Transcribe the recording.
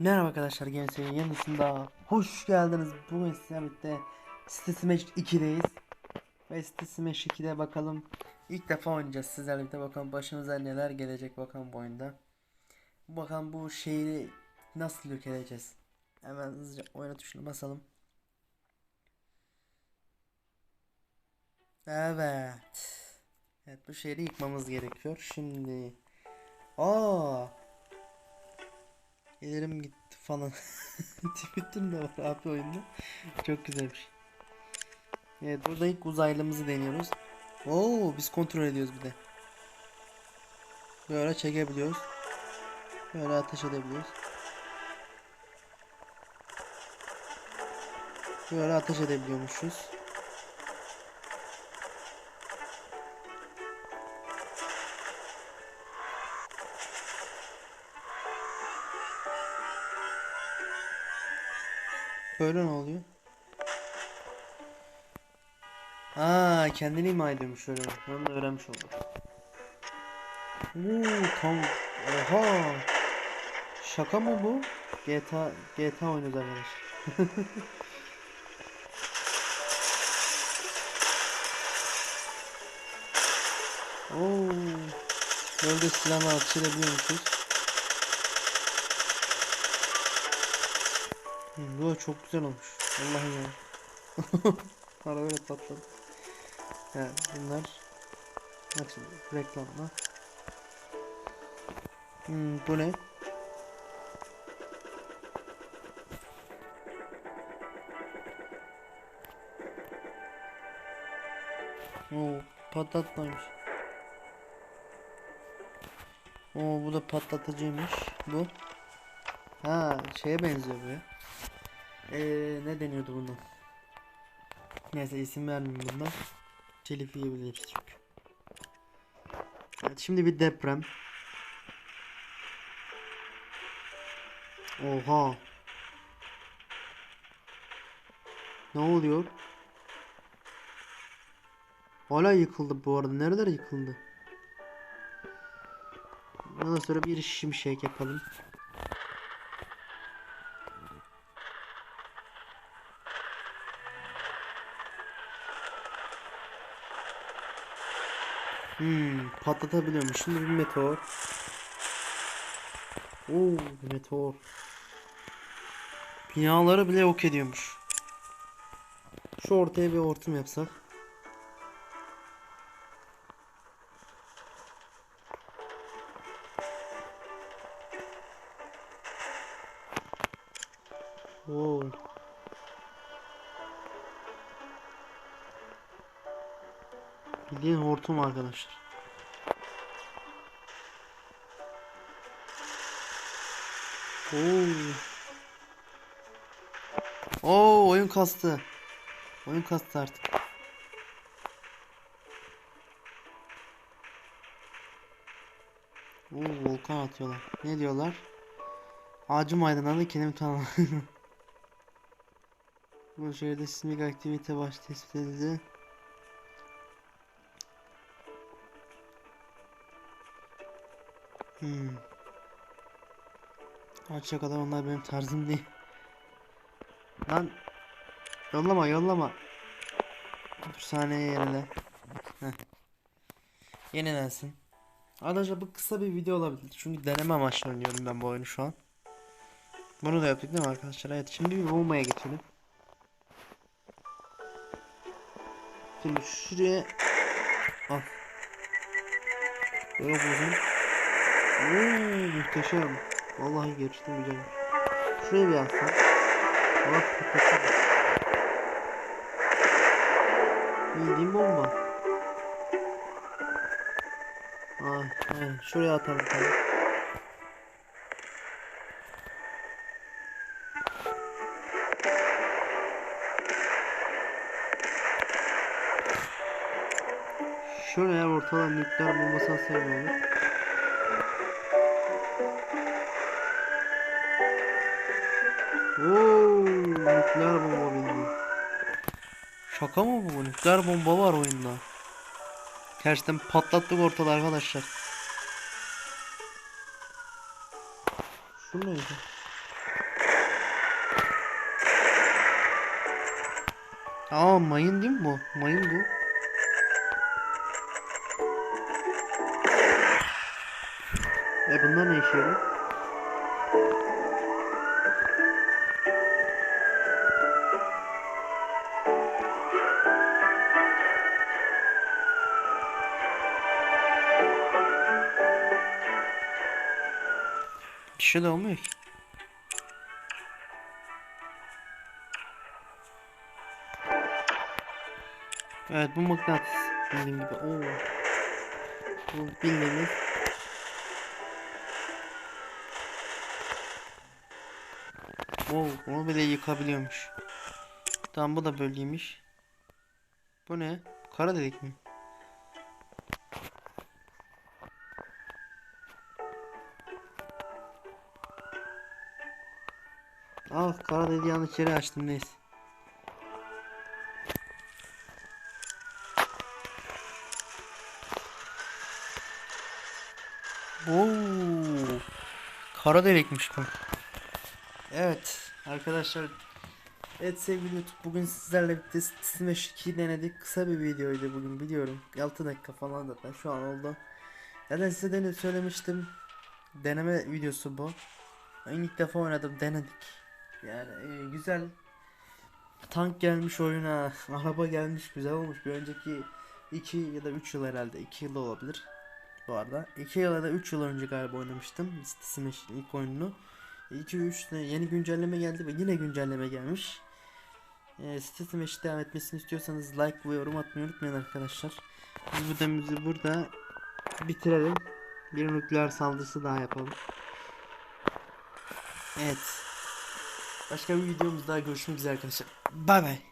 Merhaba arkadaşlar Games'in yenisinde hoş geldiniz. Bugün sizlerle birlikte City Smash 2'deyiz. Ve City Smash 2'de bakalım ilk defa oynayacağız sizlerle birlikte bakalım başımıza neler gelecek bakalım bu oyunda. Bakalım bu şehri nasıl yok edeceğiz. Hemen hızlıca oyna tuşuna basalım. Evet. Evet bu şehri yıkmamız gerekiyor. Şimdi Aa Gelirim gitti falan. Twitter'ın da var abi oyunda. Çok güzelmiş. Evet burada ilk uzaylımızı deniyoruz. Oo biz kontrol ediyoruz bir de. Böyle çekebiliyoruz. Böyle ateş edebiliyoruz. Böyle ateş edebiliyormuşuz. Böyle ne oluyor? Aa kendini ima ediyormuş öyle. Onu da öğrenmiş olduk. Oo tam oha. Şaka mı bu? GTA GTA oynuyoruz arkadaşlar. Oo. Böyle silahla atış edebiliyormuşuz. Hı, Bu da çok güzel olmuş. Allah'ım ya. Para böyle patladı. Yani bunlar Açın reklamla. Hmm, bu ne? Oo, patlatmaymış. Oo, bu da patlatıcıymış. Bu. Ha, şeye benziyor bu ya. Ee, ne deniyordu bundan? Neyse isim vermeyeyim bundan. Telif yiyebiliriz çünkü. Evet şimdi bir deprem. Oha. Ne oluyor? Hala yıkıldı bu arada. Nereler yıkıldı? Ondan sonra bir şimşek yapalım. Hmm, patlatabiliyormuş. Şimdi bir meteor. Oo, meteor. Binaları bile yok ediyormuş. Şu ortaya bir hortum yapsak. Bildiğin hortum arkadaşlar. Oo. Oo oyun kastı. Oyun kastı artık. Oo volkan atıyorlar. Ne diyorlar? Ağacım aydınlandı kendimi tanımadım. Bu şehirde sismik aktivite baş tespit edildi. Hmm. Açacak kadar onlar benim tarzım değil. Lan yollama yollama. Dur saniye yerine. Heh. Yenilensin. Arkadaşlar bu kısa bir video olabilir. Çünkü deneme amaçlı oynuyorum ben bu oyunu şu an. Bunu da yaptık değil mi arkadaşlar? Evet şimdi bir bombaya geçelim. Şimdi şuraya al. Yok uzun. Oo, muhteşem. Vallahi gerçekten güzel. Şuraya bir atsam. Valla patlasın. Bildiğin bomba. Ay, ay, şuraya atalım tabii. Şuraya ortadan nükleer bombası atsaydı olur. Oo, nükleer bomba bindi. Şaka mı bu? Nükleer bomba var oyunda. Tersten patlattık ortalığı arkadaşlar. Şu neydi? Aa mayın değil mi bu? Mayın bu. E bunda ne işe yarıyor? Bir şey de olmuyor ki. Evet bu mıknatıs bildiğim gibi. Oo. Bu bildiğimiz Oo, onu bile yıkabiliyormuş. Tamam bu da böyleymiş. Bu ne? Kara delik mi? Al kara deliği yanlış içeri açtım neyse. Oo. Kara delikmiş bu. Evet arkadaşlar. Evet sevgili YouTube bugün sizlerle birlikte Steam 2 denedik. Kısa bir videoydu bugün biliyorum. 6 dakika falan zaten şu an oldu. Zaten size de söylemiştim. Deneme videosu bu. Ben ilk defa oynadım denedik. Yani e, güzel. Tank gelmiş oyuna. Araba gelmiş güzel olmuş. Bir önceki 2 ya da 3 yıl herhalde. 2 yıl olabilir. Bu arada. 2 yıl ya da 3 yıl önce galiba oynamıştım. Steam ilk oyununu. 2-3 yeni güncelleme geldi ve yine güncelleme gelmiş. Steam eşit devam etmesini istiyorsanız like ve yorum atmayı unutmayın arkadaşlar. Biz videomuzu burada bitirelim. Bir nükleer saldırısı daha yapalım. Evet. Başka bir videomuzda görüşmek üzere arkadaşlar. Bay bay.